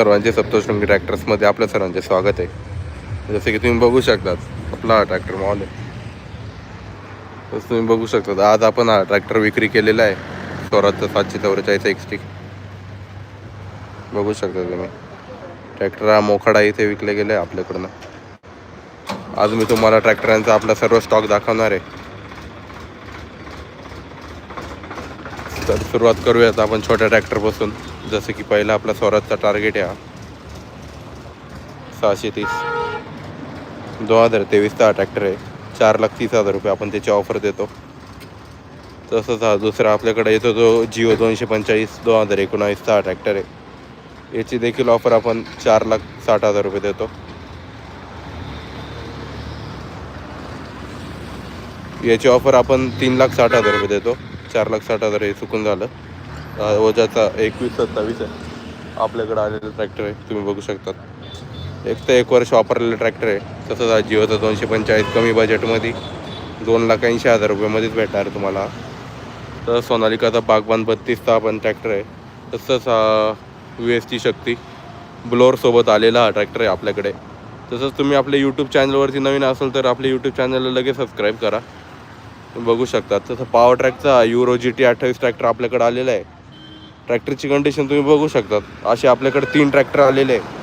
सर्वांचे सप्तशृंगी ट्रॅक्टर्समध्ये आपल्या सर्वांचे स्वागत आहे. जसे की तुम्ही बघू शकतात आपला हा ट्रॅक्टर मॉल आहे. तसं तुम्ही बघू शकतात आज आपण हा ट्रॅक्टर विक्री केलेला आहे. स्वराजचा सातशे चौवेचाळीस एक्सटिक बघू शकता तुम्ही. ट्रॅक्टर हा मोखाडा इथे विकले गेले आपल्याकडनं. आज मी तुम्हाला ट्रॅक्टरांचा आपला सर्व स्टॉक दाखवणार आहे. तर सुरुवात करूयात आपण छोट्या ट्रॅक्टरपासून जसं की पहिला आपला स्वराजचा टार्गेट आहे सहाशे तीस. दोन हजार तेवीसचा हा ट्रॅक्टर आहे. चार लाख तीस हजार रुपये आपण त्याची ऑफर देतो. तसंच हा दुसरा आपल्याकडे येतो जो जिओ दोनशे पंचेचाळीस दोन हजार एकोणावीसचा हा ट्रॅक्टर आहे. याची देखील ऑफर आपण चार लाख साठ हजार रुपये देतो. याची ऑफर आपण तीन लाख साठ हजार रुपये देतो. चार लाख साठ हजार हे चुकून झालं. वजाचा एकवीस सत्तावीस आहे. आपल्याकडे आलेलं ट्रॅक्टर आहे तुम्ही बघू शकतात. एक तर एक वर्ष वापरलेलं ट्रॅक्टर आहे. तसंच हा जिओचा दोनशे पंचेचाळीस कमी बजेटमध्ये दोन लाख ऐंशी हजार रुपयामध्येच भेटणार तुम्हाला. तर सोनालिकाचा बागबान बत्तीसचा पण ट्रॅक्टर आहे. तसंच हा व्ही एस टी शक्ती ब्लोअरसोबत आलेला हा ट्रॅक्टर आहे आपल्याकडे. तसंच तुम्ही आपल्या यूट्यूब चॅनलवरती नवीन असाल तर आपल्या यूट्यूब चॅनलला लगेच सबस्क्राईब करा. तुम्ही बघू शकता तसं पॉवर ट्रॅकचा युरो जी टी अठ्ठावीस ट्रॅक्टर आपल्याकडे आलेला आहे. ट्रॅक्टरची कंडिशन तुम्ही बघू शकतात. असे आपल्याकडे तीन ट्रॅक्टर आलेले आहे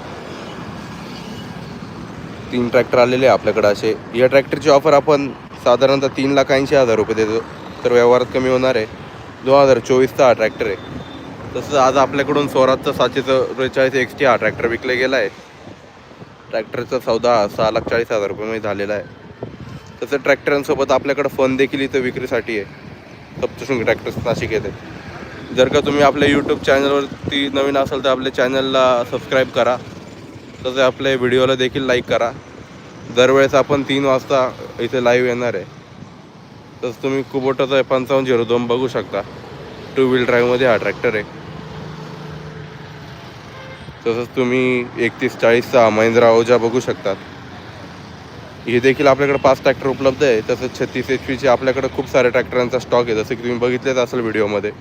तीन ट्रॅक्टर आलेले आहे आपल्याकडे असे. या ट्रॅक्टरची ऑफर आपण साधारणतः तीन लाख ऐंशी हजार रुपये देतो. तर व्यवहारात कमी होणार आहे. दोन हजार चोवीसचा हा ट्रॅक्टर आहे. तसंच आज आपल्याकडून स्वराजचा सातशे चौवेचाळीस एक्स टी हा ट्रॅक्टर विकला गेला आहे. ट्रॅक्टरचा सौदा सहा लाख चाळीस हजार रुपयामध्ये झालेला आहे. तसं ट्रॅक्टरांसोबत आपल्याकडं फन देखील इथं विक्रीसाठी आहे. सप्तशृंग ट्रॅक्टर्स नाशिक येते जर का तुम्ही आपल्या यूट्यूब चॅनलवरती नवीन असाल तर आपल्या चॅनलला सबस्क्राईब करा. तसे आपल्या व्हिडिओला देखील लाईक करा. दरवेळेस आपण तीन वाजता इथे लाईव्ह येणार आहे. तसं तुम्ही कुबोटाचा पंचावन्न झिरो दोन बघू शकता. टू व्हील ड्राईव्हमध्ये हा ट्रॅक्टर आहे. तसंच तुम्ही एकतीस चाळीसचा महिंद्रा ओजा बघू शकतात. हे देखील आपल्याकडे पाच ट्रॅक्टर उपलब्ध आहे. तसंच छत्तीस एच पीचे आपल्याकडे खूप साऱ्या ट्रॅक्टरांचा स्टॉक आहे. जसं की तुम्ही बघितलेच असेल व्हिडिओमध्ये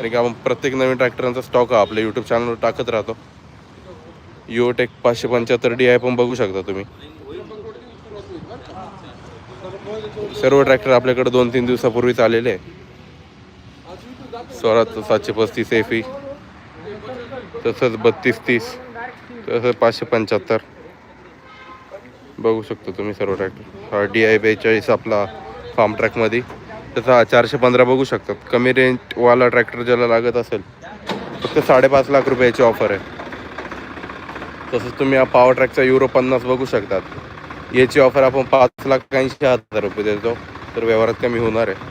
आणि की आपण प्रत्येक नवीन ट्रॅक्टरांचा स्टॉक हा आपल्या यूट्यूब चॅनलवर टाकत राहतो. युओटेक पाचशे पंच्याहत्तर डी आय पण बघू शकता तुम्ही. सर्व ट्रॅक्टर आपल्याकडे दोन तीन दिवसापूर्वीच आलेले आहे सातशे पस्तीस एफी तसंच बत्तीस तीस तसंच पाचशे पंच्याहत्तर. बघू शकतो तुम्ही सर्व ट्रॅक्टर हा डी आय बेचाळीस आपला फार्म ट्रॅकमध्ये तसा चारशे पंधरा बघू शकतात. कमी रेंजवाला ट्रॅक्टर ज्याला लागत असेल फक्त साडेपाच लाख रुपयाची ऑफर आहे. तसंच तुम्ही हा पॉवर ट्रॅकचा युरो पन्नास बघू शकतात. याची ऑफर आपण पाच लाख ऐंशी हजार रुपये देतो. तर व्यवहारात कमी होणार आहे.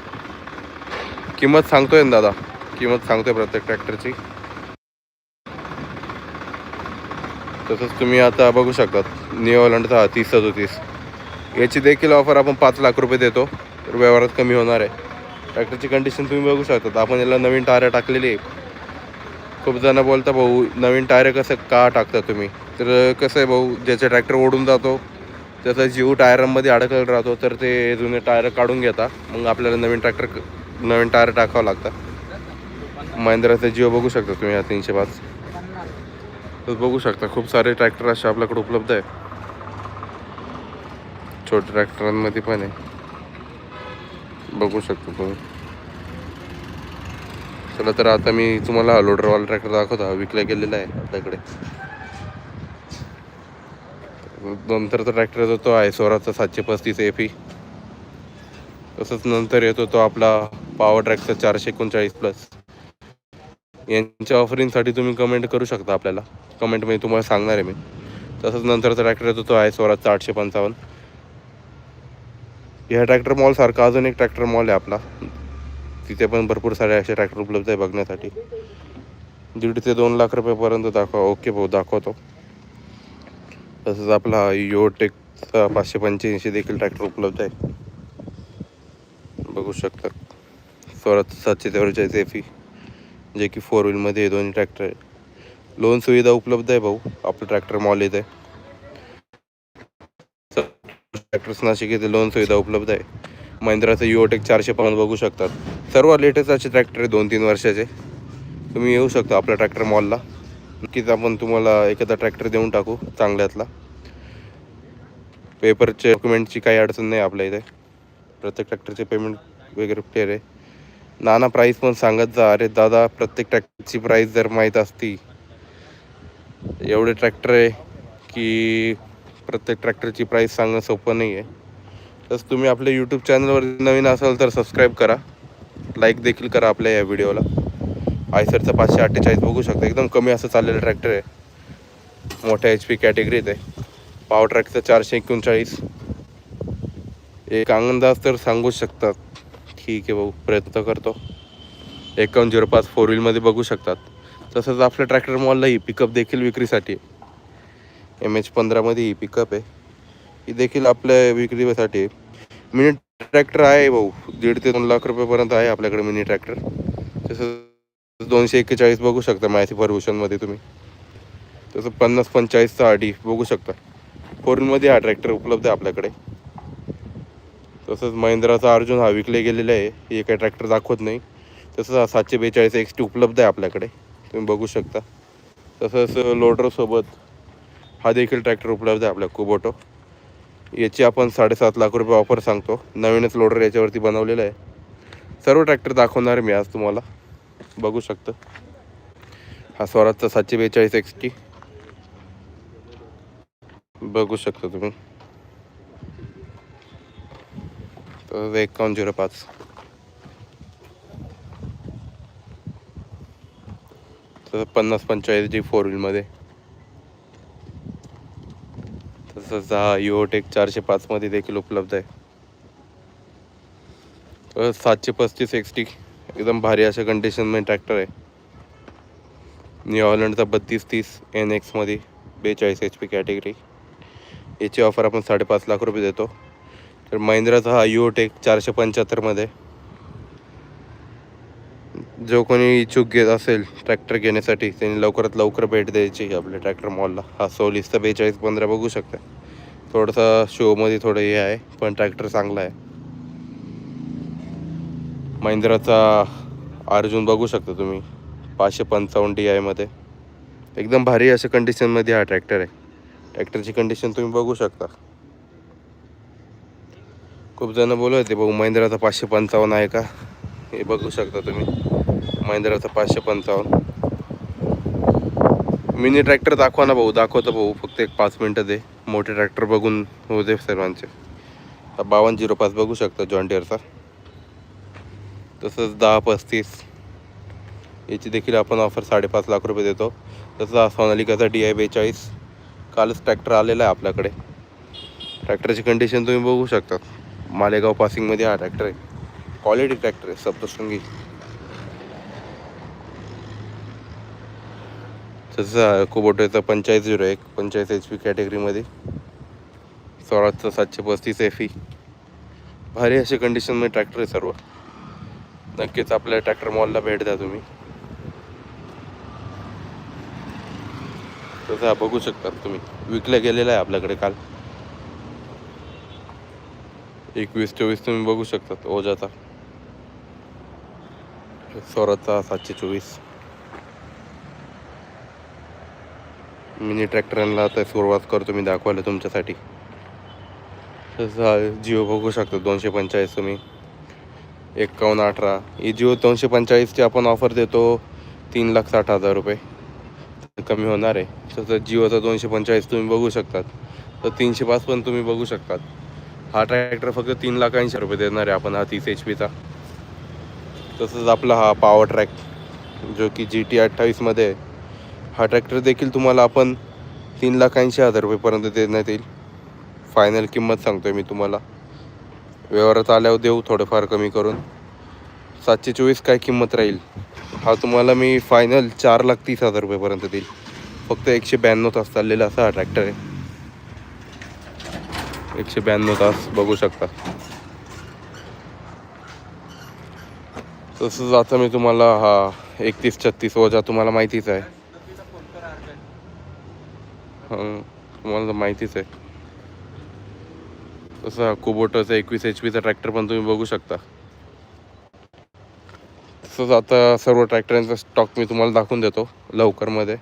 किंमत सांगतोय ना दादा? किंमत सांगतोय प्रत्येक ट्रॅक्टरची तसंच तुम्ही आता बघू शकतात. न्यूयॉलंडचा तीस सदोतीस. याची देखील ऑफर आपण पाच लाख रुपये देतो. तर व्यवहारात कमी होणार आहे. ट्रॅक्टरची कंडिशन तुम्ही बघू शकता. आपण याला नवीन टायर टाकलेली आहे. खूप जण बोलता भाऊ नवीन टायर कसं का टाकता तुम्ही? तर कसं आहे भाऊ ज्याचा ट्रॅक्टर ओढून जातो त्याचा जीव टायरांमध्ये अडकलेला राहतो तर ते जुने टायर काढून घेता. मग आपल्याला नवीन ट्रॅक्टर नवीन टायर टाकावं लागतं. महिंद्राचा जिओ बघू शकता तुम्ही हा तीनशे पाच. तर बघू शकता खूप सारे ट्रॅक्टर असे आपल्याकडे उपलब्ध आहे छोट्या ट्रॅक्टरांमध्ये पण आहे. बघू शकतो तुम्ही चला तर आता मी तुम्हाला हा लोडरवाला ट्रॅक्टर दाखवतो. हा विकला गेलेला आहे आपल्याकडे नंतरचा ट्रॅक्टर येतो तो आहे स्वराजचा सातशे पस्तीस एफी तसंच नंतर येतो तो आपला पॉवर ट्रॅकचा चारशे एकोणचाळीस प्लस यांच्या ऑफरिंगसाठी तुम्ही कमेंट करू शकता आपल्याला. कमेंटमध्ये तुम्हाला सांगणार आहे मी. तसंच नंतरचा ट्रॅक्टर येतो तो आहे स्वराजचा आठशे पंचावन्न. ह्या ट्रॅक्टर मॉलसारखा अजून एक ट्रॅक्टर मॉल आहे आपला. तिथे पण भरपूर सारे असे ट्रॅक्टर उपलब्ध आहे बघण्यासाठी. दीड ते दोन लाख रुपयापर्यंत दाखवा ओके भाऊ दाखवतो. तसंच आपला योटेकचा पाचशे पंच्याऐंशी देखील ट्रॅक्टर उपलब्ध आहे. बघू शकता. स्वराज सातशे चौवेचाळीस एफी जे की फोर व्हीलमध्ये दोन्ही ट्रॅक्टर आहे. लोन सुविधा उपलब्ध आहे भाऊ. आपलं ट्रॅक्टर मॉल येत आहे ट्रॅक्टर्स नाशिक येथे लोन सुविधा उपलब्ध आहे. महिंद्राचं युओटेक चारशे पाहून बघू शकतात. सर्व लेटेस्ट असे ट्रॅक्टर आहे दोन तीन वर्षाचे. तुम्ही येऊ शकता आपल्या ट्रॅक्टर मॉलला नक्कीच आपण तुम्हाला एखादा ट्रॅक्टर देऊन टाकू चांगल्यातला. पेपरचे डॉक्युमेंटची काही अडचण नाही आपल्या इथे. प्रत्येक ट्रॅक्टरचे पेमेंट वगैरे क्लिअर आहे. नाना प्राईस पण सांगत जा. अरे दादा प्रत्येक ट्रॅक्टरची प्राईस जर माहीत असती. एवढे ट्रॅक्टर आहे की प्रत्येक ट्रॅक्टरची प्राईस सांगणं सोपं नाही आहे तसं तुम्ही आपल्या यूट्यूब चॅनलवर नवीन असाल तर सबस्क्राईब करा. लाईक देखील करा आपल्या या व्हिडिओला आयसरचं पाचशे अठ्ठेचाळीस बघू शकता. एकदम कमी असं चाललेलं ट्रॅक्टर आहे. मोठ्या एच पी कॅटेगरीत आहे. पावर ट्रॅकचं चारशे एकोणचाळीस. एक अंदाज तर सांगूच शकतात. ठीक आहे भाऊ प्रयत्न करतो. एकावन्न झिरो पाच फोर व्हीलमध्ये बघू शकतात. तसंच आपल्या ट्रॅक्टर मॉललाही पिकअप देखील विक्रीसाठी. एम एच पंधरामध्ये ही पिकअप आहे. ही देखील आपल्या विक्रीसाठी मिनी ट्रॅक्टर आहे भाऊ. दीड ते दोन लाख रुपयेपर्यंत आहे आपल्याकडे मिनी ट्रॅक्टर तसं दोनशे एक्केचाळीस बघू शकता माहिती परभूषणमध्ये तुम्ही. तसं पन्नास पंचेचाळीसचा आडी बघू शकता. फोरमध्ये हा ट्रॅक्टर उपलब्ध आहे आपल्याकडे. तसंच महिंद्राचा अर्जुन हा विकले गेलेला आहे. हे काही ट्रॅक्टर दाखवत नाही. तसंच हा सातशे बेचाळीस एक्स टी उपलब्ध आहे आपल्याकडे. तुम्ही बघू शकता. तसंच लोडरसोबत हा देखील ट्रॅक्टर उपलब्ध आहे आपल्या कुबोटो. याची आपण साडेसात लाख रुपये ऑफर सांगतो. नवीनच लोडर याच्यावरती बनवलेलं आहे. सर्व ट्रॅक्टर दाखवणार आहे मी आज तुम्हाला. बघू शकतं. हा स्वराजचा सातशे बेचाळीस एक्स टी बघू शकता तुम्ही. तर एकावन्न झिरो पाच. तर पन्नास पंचेचाळीस जी फोर व्हीलमध्ये. तसंच हा युओटेक चारशे पाचमध्ये देखील उपलब्ध आहे. सातशे पस्तीस एक्स टी एकदम भारी अशा कंडिशनमध्ये ट्रॅक्टर आहे. न्यू हॉलंडचा बत्तीस तीस एन एक्समध्ये बेचाळीस एच पी कॅटेगरी याची ऑफर आपण साडेपाच लाख रुपये देतो. तर महिंद्राचा हा युओटेक चारशे पंच्याहत्तरमध्ये जो कोणी इच्छुक घेत असेल ट्रॅक्टर घेण्यासाठी त्यांनी लवकरात लवकर भेट द्यायची आपल्या ट्रॅक्टर मॉलला हा सोलीसचा बेचाळीस पंधरा बघू शकता. थोडंसं शोमध्ये थोडं हे आहे पण ट्रॅक्टर चांगला आहे. महिंद्राचा अर्जुन बघू शकता तुम्ही पाचशे पंचावन्न डी आयमध्ये एकदम भारी अशा कंडिशनमध्ये हा ट्रॅक्टर आहे. ट्रॅक्टरची कंडिशन तुम्ही बघू शकता. खूप जण बोलत होते भाऊ महिंद्राचा पाचशे पंचावन्न आहे का? हे बघू शकता तुम्ही. महिंद्राचा पाचशे पंचावन्न. मिनी ट्रॅक्टर दाखवा ना भाऊ दाखवतो भाऊ. फक्त एक पाच मिनटं दे. मोठे ट्रॅक्टर बघून होते दे सर्वांचे. बावन्न झिरो पाच बघू शकता जॉन डिअरचा तसंच दहा पस्तीस. याची देखील आपण ऑफर साडेपाच लाख रुपये देतो. तसंच हा सोनालिकाचा डी आय बेचाळीस. कालच ट्रॅक्टर आलेला आहे आपल्याकडे. ट्रॅक्टरची कंडिशन तुम्ही बघू शकता. मालेगाव पासिंगमध्ये हा ट्रॅक्टर आहे. क्वालिटी ट्रॅक्टर आहे सप्तशृंगी तसं कुबोटोचा पंचाळीस झिरो एक पंचाळीस एच पी कॅटेगरीमध्ये स्वराजचा सातशे पस्तीस एफ ई भारी असे कंडिशनमध्ये ट्रॅक्टर आहे सर्व. नक्कीच आपल्या ट्रॅक्टर मॉलला भेट द्या तुम्ही. तसं बघू शकता तुम्ही. विकल्या गेलेला आहे आपल्याकडे काल. एकवीस चोवीस तुम्ही बघू शकता ओजाचा स्वराजचा सातशे चोवीस. मिनी ट्रॅक्टरांना आता सुरुवात करतो मी दाखवायला तुमच्यासाठी. तसं जिओ बघू शकता दोनशे पंचेचाळीस तुम्ही. एक्कावन्न अठरा. ही जिओ दोनशे पंचेचाळीसची आपण ऑफर देतो तीन लाख साठ हजार रुपये. कमी होणार आहे. तसं जिओचा दोनशे पंचेचाळीस तुम्ही बघू शकतात. तर तीनशे पाच पण तुम्ही बघू शकतात. हा ट्रॅक्टर फक्त तीन लाख ऐंशी रुपये देणार आहे आपण हा तीस एच पीचा तसंच आपला हा पॉवर ट्रॅक जो की जी टी अठ्ठावीसमध्ये आहे हा ट्रॅक्टर देखील तुम्हाला आपण तीन लाख ऐंशी हजार रुपयेपर्यंत देण्यात येईल. फायनल किंमत सांगतो आहे मी तुम्हाला. व्यवहारात आल्यावर देऊ थोडंफार कमी करून. सातशे चोवीस काय किंमत राहील? हा तुम्हाला मी फायनल चार लाख तीस हजार रुपयेपर्यंत देईल. फक्त एकशे ब्याण्णव तास चाललेला असा हा ट्रॅक्टर आहे. एकशे ब्याण्णव तास बघू शकता. तसंच आता मी तुम्हाला हा एकतीस छत्तीस वजा तुम्हाला माहितीच आहे. तुम्हाला तर माहितीच आहे. तसं कुबोटाचा एकवीस एच पीचा ट्रॅक्टर पण तुम्ही बघू शकता. तसंच आता सर्व ट्रॅक्टरांचा स्टॉक मी तुम्हाला दाखवून देतो लवकरमध्ये.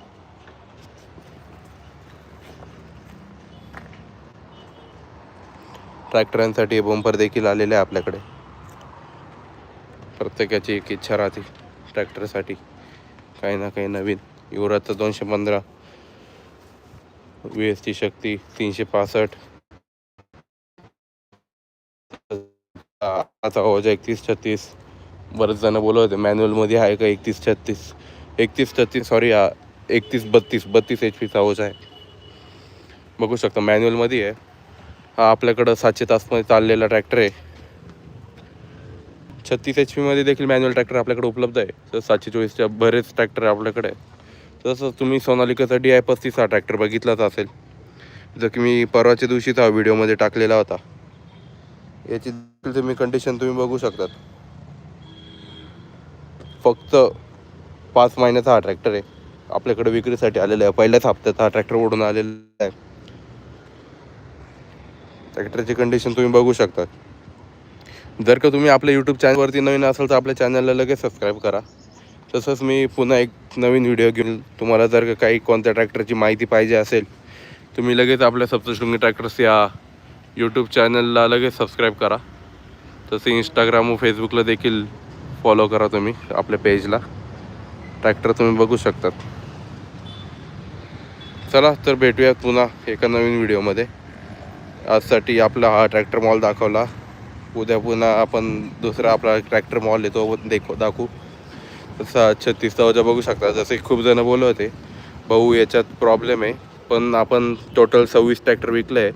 ट्रॅक्टरांसाठी बंपर देखील आलेले आहे आपल्याकडे. प्रत्येकाची एक इच्छा राहते ट्रॅक्टरसाठी. काही ना काही नवीन. युवराजचा दोनशे पंधरा. व्ही एस टी शक्ती तीनशे पासष्ट. आता ओजा एकतीस छत्तीस. बरेच जण बोलत होते मॅन्युअलमध्ये आहे का एकतीस छत्तीस? एकतीस छत्तीस सॉरी एकतीस बत्तीस बत्तीस एच पीचा ओजा आहे. बघू शकता मॅन्युअलमध्ये आहे. हा आपल्याकडं सातशे तासमध्ये चाललेला ट्रॅक्टर आहे. छत्तीस एच पीमध्ये देखील मॅन्युअल ट्रॅक्टर आपल्याकडे उपलब्ध आहे. तर सातशे चोवीसच्या बरेच ट्रॅक्टर आपल्याकडे आहे तसं तुम्ही सोनालिकाचा डी आय पस्तीस हा ट्रॅक्टर बघितलाच असेल. जो की मी परवाच्या दिवशीच हा व्हिडिओमध्ये टाकलेला होता. याची देखील तुम्ही कंडिशन तुम्ही बघू शकतात. फक्त पाच महिन्याचा हा ट्रॅक्टर आहे. आपल्याकडे विक्रीसाठी आलेला आहे. पहिल्याच हप्त्यात हा ट्रॅक्टर ओढून आलेला आहे. ट्रॅक्टरची कंडिशन तुम्ही बघू शकता जर का तुम्ही आपल्या यूट्यूब चॅनलवरती नवीन असाल तर आपल्या चॅनलला लगेच सबस्क्राईब करा. तसंच मी पुन्हा एक नवीन व्हिडिओ घेऊन तुम्हाला जर का काही कोणत्या ट्रॅक्टरची माहिती पाहिजे असेल तुम्ही लगेच आपल्या सप्तशृंगी ट्रॅक्टर्स या यूट्यूब चॅनलला लगेच सबस्क्राईब करा. तसे इंस्टाग्राम व फेसबुकला देखील फॉलो करा तुम्ही आपल्या पेजला ट्रॅक्टर तुम्ही बघू शकतात. चला तर भेटूयात पुन्हा एका नवीन व्हिडिओमध्ये आजसाठी आपला हा ट्रॅक्टर मॉल दाखवला. उद्या पुन्हा आपण दुसरा आपला ट्रॅक्टर मॉल येतो पण देखो दाखवू. तसा छत्तीस चौजा बघू शकता. जसे खूप जण बोलत होते भाऊ याच्यात प्रॉब्लेम आहे. पण आपण टोटल सव्वीस ट्रॅक्टर विकले आहे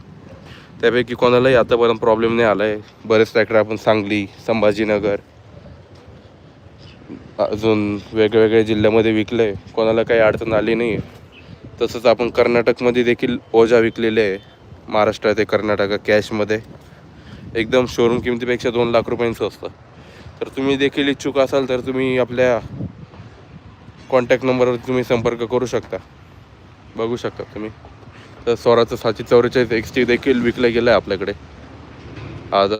त्यापैकी कोणालाही आतापर्यंत प्रॉब्लेम नाही आला आहे बरेच ट्रॅक्टर आपण सांगली संभाजीनगर अजून वेगवेगळ्या जिल्ह्यामध्ये विकलं आहे कोणाला काही अडचण आली नाही आहे तसंच आपण कर्नाटकमध्ये देखील ओझा विकलेले आहे. महाराष्ट्रात आहे कर्नाटक कॅशमध्ये. एकदम शोरूम किमतीपेक्षा दोन लाख रुपयांचं असतं. तर तुम्ही देखील इच्छुक असाल तर तुम्ही आपल्या कॉन्टॅक्ट नंबरवर तुम्ही संपर्क करू शकता. बघू शकता तुम्ही. तर स्वराचं सातशे चौवेचाळीस एक्स टी देखील विकलं गेलं आहे आपल्याकडे. आज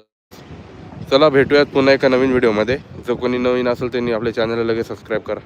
चला भेटूयात पुन्हा एका नवीन व्हिडिओमध्ये जो कोणी नवीन असेल त्यांनी आपल्या चॅनलला लगेच सबस्क्राईब करा.